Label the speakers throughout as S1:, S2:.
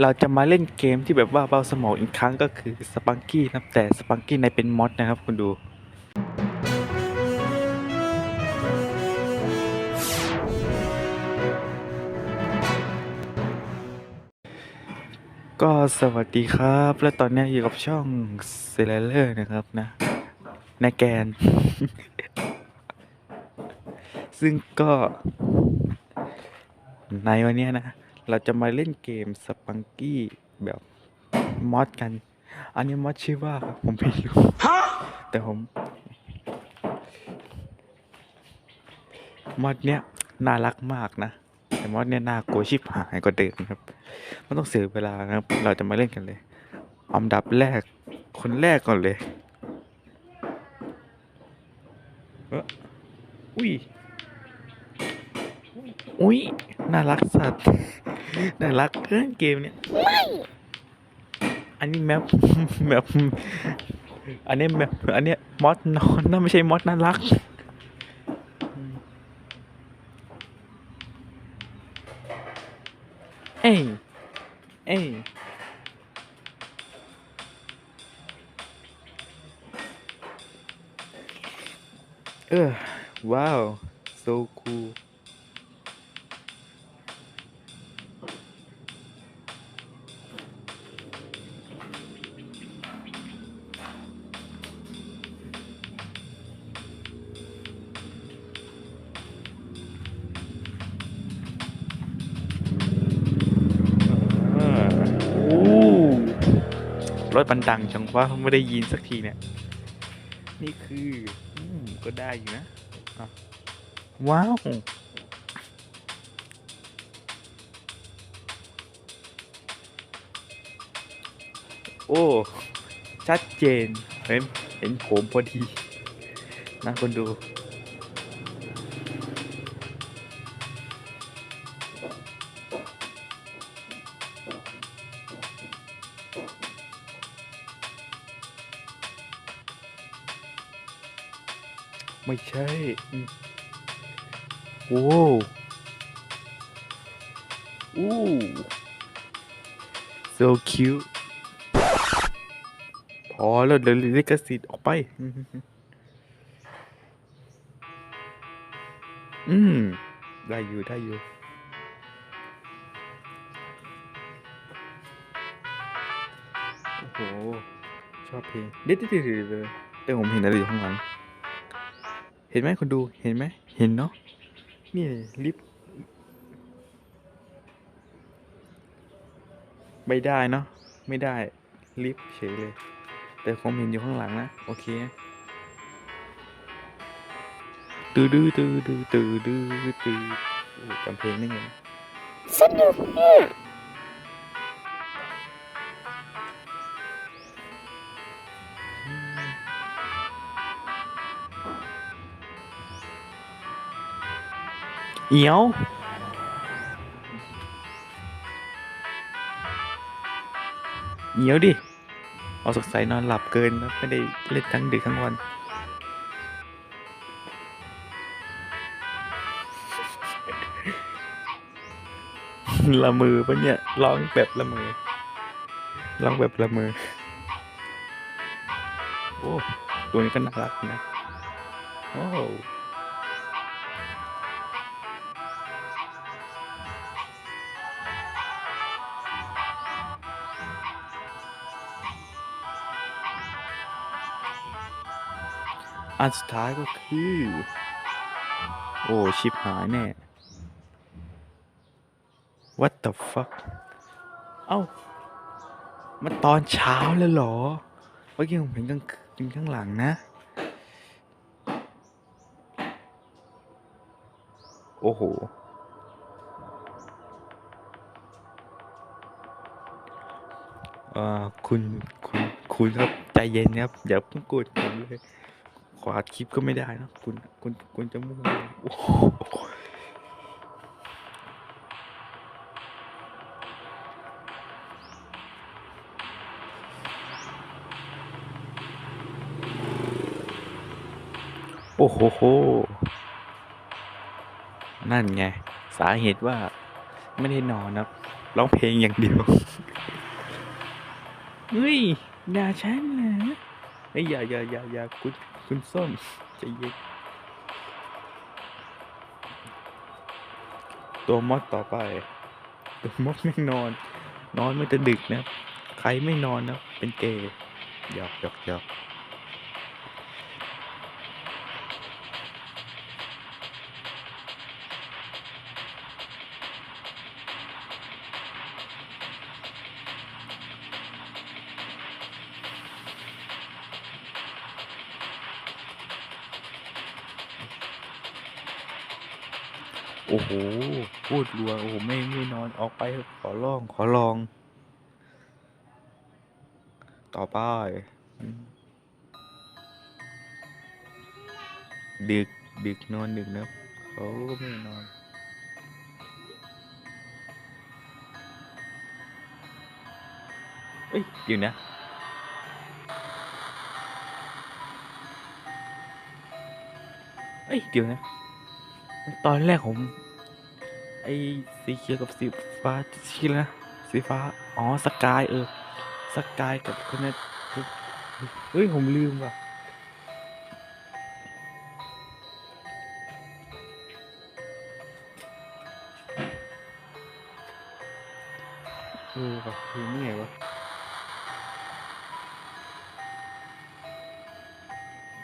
S1: เราจะมาเล่นเกมที่แบบว่าเบาสมองอีกครั้งก็คือสปังกี้นับแต่สปังกี้ในเป็นมอดนะครับคุณดูก็สวัสดีครับ และตอนนี้อยู่กับช่องเซเลเลอร์นะครับนะในแกน ซึ่งก็ในวันนี้นะ เราจะมาเล่นเกมสปังกี้แบบมอดกัน อันนี้มอดชื่อว่าผมไม่รู้แต่ผมมอดเนี้ยน่ารักมากนะ แต่มอดเนี้ยน่ากลัวชิบหายกว่าเดิมครับมันต้องเสียเวลานะครับ เราจะมาเล่นกันเลยอันดับแรก คนแรกก่อนเลยเอ้ออุ้ย อุ้ยน่ารักสัตว์น่ารักเกินเกมเนี้ยอันนี้แมปแมปอันนี้แมปอันเนี้ยมอสนอนนะไม่ใช่มอสน่ารักเอ้ยเอ้ยเออว้าว so cool รถมันดังจังว่าไม่ได้ยินสักทีเนี่ย นี่คืออืมก็ได้อยู่นะอะว้าวโอ้ ชัดเจน เห็น เห็นผมพอดี นะคนดู ไม่ใช่โอ้โอ้ so cute พอแล้วเดี๋ยวลิขสิทธิ์ออกไป อืม ได้อยู่ ได้อยู่โอ้โห ชอบเพลงเด็ดๆๆเลยแต่ผมเห็นอะไรอยู่ข้างหลัง เห็นไหมคนดูเห็นไหมเห็นเนาะนี่ลิฟต์ไม่ได้เนาะไม่ได้ลิฟต์เฉยเลย แต่ผมเห็นอยู่ข้างหลังนะ โอเคตือดื้อตือดื้อตือดื้อตือโอ้จำเพลงได้ไง
S2: สนุกเนี่ย
S1: เอียวเอียวดิ เอาสงสัยนอนหลับเกินนะไม่ได้เล่นทั้งดึกทั้งวัน ละมือปะเนี่ยร้องแบบละมือร้องแบบละมือ โอ้ ตัวนี้ก็น่ารักนะ โอ้ อันสุดท้ายก็คือ โอ้ชิบหายแน่ What the fuck เอ้า มันตอนเช้าแล้วเหรอ เมื่อกี้ผมเห็นกลางคืนข้างหลังนะ โอ้โห เอ่อ คุณ คุณ คุณครับ ใจเย็นครับ อย่าเพิ่งกดผมเลย ขออัดคลิปก็ไม่ได้นะคุณคุณคุณจะมุ่งโอ้โหโอ้โหโหนั่นไง สาเหตุว่าไม่ได้นอนนะครับร้องเพลงอย่างเดียว เฮ้ย ด่าฉันเหรอเฮ้ยอย่าอย่าอย่าอย่าคุณ คุณส้มใจะเย็นตัวมอดต่อไป ตัวมดไม่นอน นอนไม่จะดึกนะ ใครไม่นอนนะ เป็นเกย์หยอกหยอกหยอก โอ้โห พูดรัว โอ้โห ไม่ไม่นอนออกไปขอร้อง ขอลอง ต่อไป ดึก ดึกนอนดึกนะเขาก็ไม่นอน เอ้ยเดี๋ยวนะเอ้ยเดี๋ยวนะ ตอนแรกผมไอ้สีเขียวกับสีฟ้าชื่อนะสีฟ้า อ๋อสกายเออสกายกับคนนั้นเฮ้ย ผมลืมว่ะเออว่ะลืมได้ไงวะ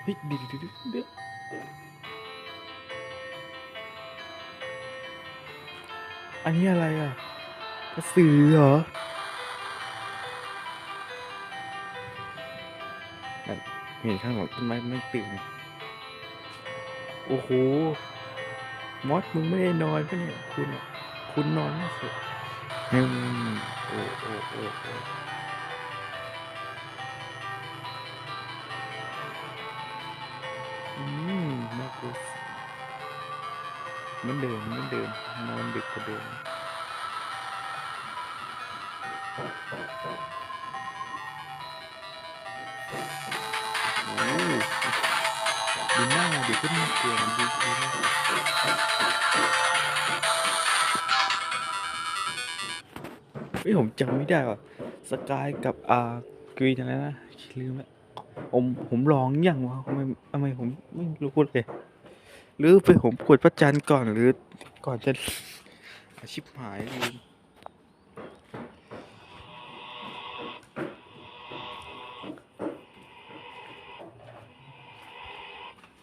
S1: เฮ้ยเดี๋ยวเดี๋ยเดี๋ยวเดี๋ยว อันนี้อะไรอะกระสือเหรอเห็นข้างหลังต้นไม้ไม่ตื่นโอ้โหมอสมึงไม่ได้นอนปะเนี่ยคุณอะคุณนอนไม่สร็จอืมโอ้โอ้โอ้โอ้อืม เหมือนเดิมเหมือนเดิมนอนดึกกว่าเดิมโอ้ดูหน้าเด็กก็น่ากลัวมันดูดูน่ากลัวเฮ้ยผมจำไม่ได้ว่ะสกายกับอ่ากรีนอะไรนะลืมละผมผมลองอยังวะทำไมทำไมผมไม่รู้เลย หรือไปผมกดพระจันทร์ก่อนหรือก่อนจะอาชิบหายลืม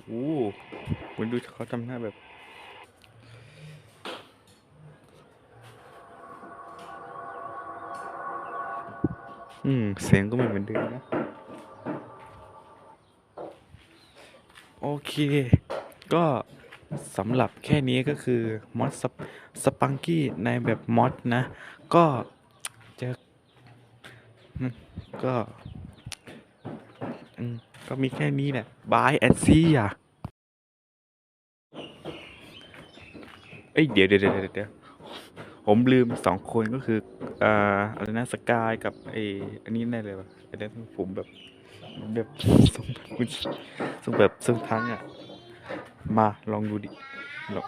S1: โอ้คุณดูเขาทำหน้าแบบอืม เสียงก็ไม่เหมือนเดิมนะ โอเค ก็สำหรับแค่นี้ก็คือมอดสปังกี้ในแบบมอดนะ ก็จะอืมก็ก็มีแค่นี้แหละบายแอนซี่อะเอ้ยเดี๋ยวเดี๋ยวเดี๋ยวเดี๋ยวผมลืมสองคนก็คืออ่าอะไรนะสกายกับไออันนี้แน่เลยว่ะไอ้นั่นผมแบบแบบทรงแบบทรงแบบทรงทั้งอะ มาลองดูดิ ลอง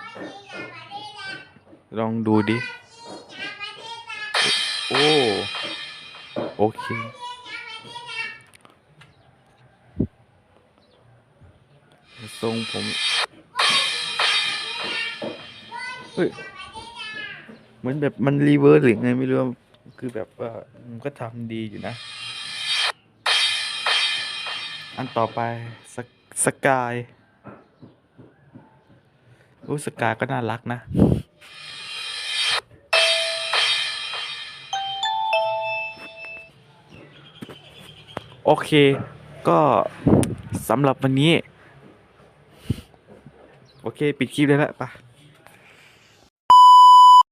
S1: ลองดูดิ โอ้ โอเค ทรงผม เฮ้ยเหมือนแบบมันรีเวิร์สหรือไงไม่รู้ คือแบบว่ามันก็ทำดีอยู่นะ อันต่อไปสสกาย โอ้สกาก็น่ารักนะ โอเค ก็สำหรับวันนี้ โอเค ปิดคลิปเลยละไปะ